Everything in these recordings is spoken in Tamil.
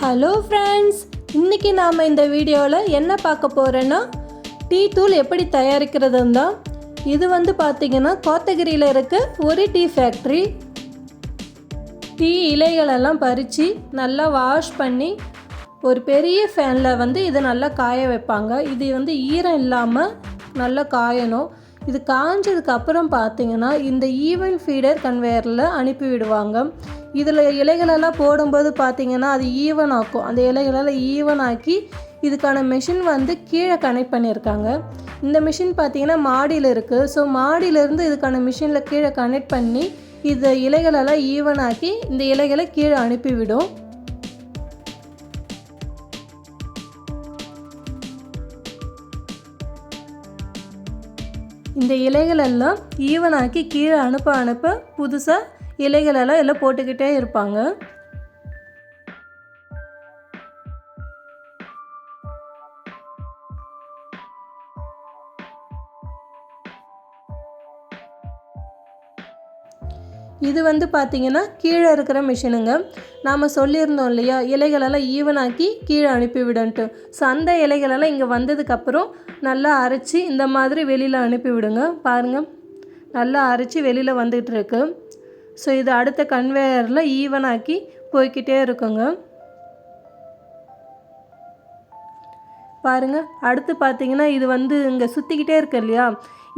ஹலோ ஃப்ரெண்ட்ஸ் இன்றைக்கி நாம் இந்த வீடியோவில் என்ன பார்க்க போகிறோன்னா டீ தூள் எப்படி தயாரிக்கிறதுன்னு தான் இது வந்து பார்த்திங்கன்னா கோத்தகிரியில் இருக்க ஒரு டீ ஃபேக்ட்ரி டீ இலைகளெல்லாம் பறித்து நல்லா வாஷ் பண்ணி ஒரு பெரிய ஃபேனில் வந்து இதை நல்லா காய வைப்பாங்க. இது வந்து ஈரம் இல்லாமல் நல்லா காயணும். இது காஞ்சதுக்கு அப்புறம் பார்த்தீங்கன்னா இந்த ஈவன் ஃபீடர் கன்வேயரில் அனுப்பி விடுவாங்க. இதில் இலைகளெல்லாம் போடும்போது பார்த்திங்கன்னா அது ஈவன் ஆக்கும். அந்த இலைகளெல்லாம் ஈவன் ஆக்கி இதுக்கான மிஷின் வந்து கீழே கனெக்ட் பண்ணியிருக்காங்க. இந்த மிஷின் பார்த்திங்கன்னா மாடியில் இருக்குது ஸோ மாடியிலேருந்து இதுக்கான மிஷினில் கீழே கனெக்ட் பண்ணி இது இலைகளெல்லாம் ஈவன் ஆக்கி இந்த இலைகளை கீழே அனுப்பிவிடும். இந்த இலைகளெல்லாம் ஈவனாக்கி கீழே அனுப்ப அனுப்ப புதுசாக இலைகளெல்லாம் எல்லாம் போட்டுக்கிட்டே இருப்பாங்க. இது வந்து பார்த்திங்கன்னா கீழே இருக்கிற மிஷினுங்க. நாம் சொல்லியிருந்தோம் இல்லையா இலைகளெல்லாம் ஈவனாக்கி கீழே அனுப்பிவிடன்ட்டு ஸோ அந்த இலைகளெல்லாம் இங்கே வந்ததுக்கப்புறம் நல்லா அரைச்சி இந்த மாதிரி வெளியில் அனுப்பிவிடுங்க பாருங்கள் நல்லா அரைச்சி வெளியில் வந்துகிட்டு ஸோ இது அடுத்த கன்வேயரில் ஈவனாக்கி போய்கிட்டே இருக்குங்க. பாருங்கள் அடுத்து பார்த்தீங்கன்னா இது வந்து இங்கே சுற்றிக்கிட்டே இருக்கு இல்லையா?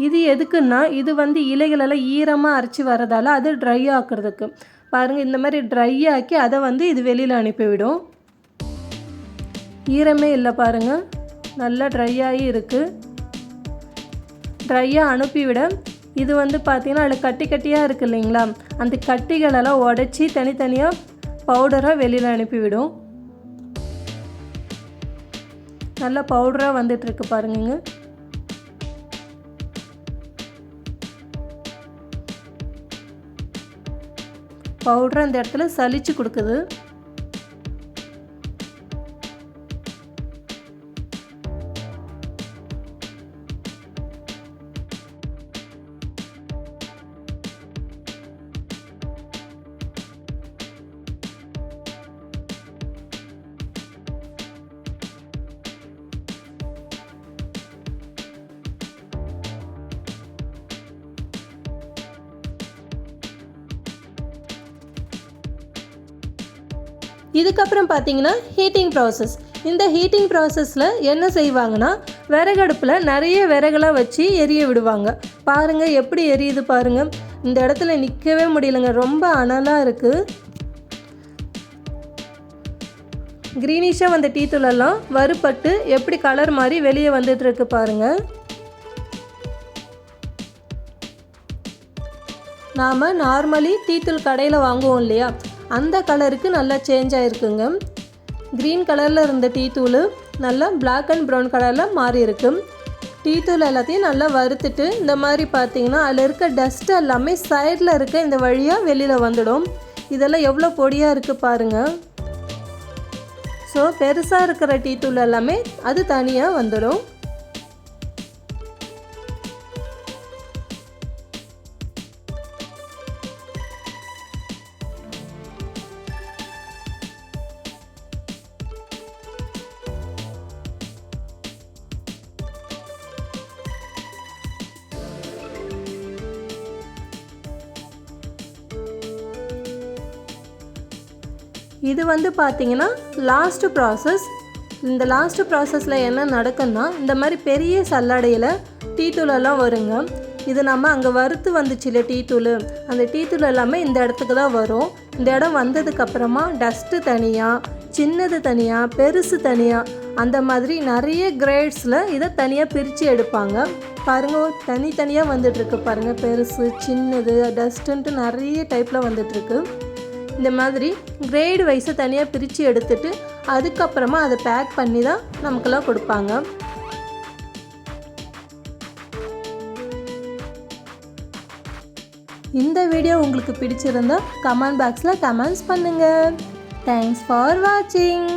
இது எதுக்குன்னா இது வந்து இலைகளெல்லாம் ஈரமாக அரைச்சி வரதால அது ட்ரை ஆக்குறதுக்கு. பாருங்கள் இந்த மாதிரி ட்ரை ஆக்கி அதை வந்து இது வெளியில் அனுப்பிவிடும். ஈரமே இல்லை பாருங்கள் நல்லா ட்ரை ஆகி இருக்குது ட்ரையாக அனுப்பிவிட இது வந்து பார்த்திங்கன்னா அதில் கட்டி கட்டியாக இருக்குது இல்லைங்களா? அந்த கட்டிகளெல்லாம் உடச்சி தனித்தனியாக பவுடராக வெளியில் அனுப்பிவிடும். நல்லா பவுடராக வந்துட்டுருக்கு பாருங்க பவுடரை அந்த இடத்துல சலிச்சு கொடுக்குது. இதுக்கப்புறம் பார்த்தீங்கன்னா ஹீட்டிங் ப்ராசஸ் இந்த ஹீட்டிங் ப்ராசஸில் என்ன செய்வாங்கன்னா விறகடுப்பில் நிறைய விறகுலாம் வச்சு எரிய விடுவாங்க. பாருங்கள் எப்படி எரியுது பாருங்கள் இந்த இடத்துல நிற்கவே முடியலங்க. ரொம்ப அனலாக இருக்குது க்ரீனிஷாக வந்த டீ தூளெல்லாம் வறுபட்டு எப்படி கலர் மாதிரி வெளியே வந்துட்டுருக்கு பாருங்கள் நாம் நார்மலி டீத்தூள் கடையில் வாங்குவோம் இல்லையா? அந்த கலருக்கு நல்லா சேஞ்ச் ஆகிருக்குங்க க்ரீன் கலரில் இருந்த டீ தூள் நல்லா பிளாக் அண்ட் ப்ரௌன் கலரில் மாறி இருக்கு. டீ தூள் எல்லாத்தையும் நல்லா வறுத்துட்டு இந்த மாதிரி பார்த்தீங்கன்னா அதில் இருக்க டஸ்ட் எல்லாமே சைடில் இருக்க இந்த வழியாக வெளியில் வந்துடும். இதெல்லாம் எவ்வளோ பொடியாக இருக்குது பாருங்கள் ஸோ பெருசாக இருக்கிற டீ தூள் எல்லாமே அது தனியாக வந்துடும். இது வந்து பார்த்தீங்கன்னா லாஸ்ட்டு ப்ராசஸ் இந்த லாஸ்ட் ப்ராசஸில் என்ன நடக்கும்னா இந்த மாதிரி பெரிய சல்லடையில் டீ தூளெல்லாம் வருங்க. இது நம்ம அங்கே வறுத்து வந்துச்சுல டீ தூள். அந்த டீ தூள் எல்லாமே இந்த இடத்துக்கு தான் வரும். இந்த இடம் வந்ததுக்கப்புறமா டஸ்ட்டு தனியாக சின்னது தனியாக பெருசு தனியாக அந்த மாதிரி நிறைய கிரேட்ஸில் இதை தனியாக பிரித்து எடுப்பாங்க. பாருங்கள் தனித்தனியாக வந்துட்டுருக்கு பாருங்கள் பெருசு சின்னது டஸ்ட்டுன்ட்டு நிறைய டைப்பில் வந்துட்டுருக்கு இந்த மாதிரி கிரேடு வைஸை தனியாக பிரித்து எடுத்துட்டு அதுக்கப்புறமா அதை பேக் பண்ணி தான் நமக்கெல்லாம் கொடுப்பாங்க. இந்த வீடியோ உங்களுக்கு பிடிச்சிருந்தா கமெண்ட் பாக்ஸில் கமெண்ட்ஸ் பண்ணுங்கள் தேங்க்ஸ் ஃபார் வாட்சிங்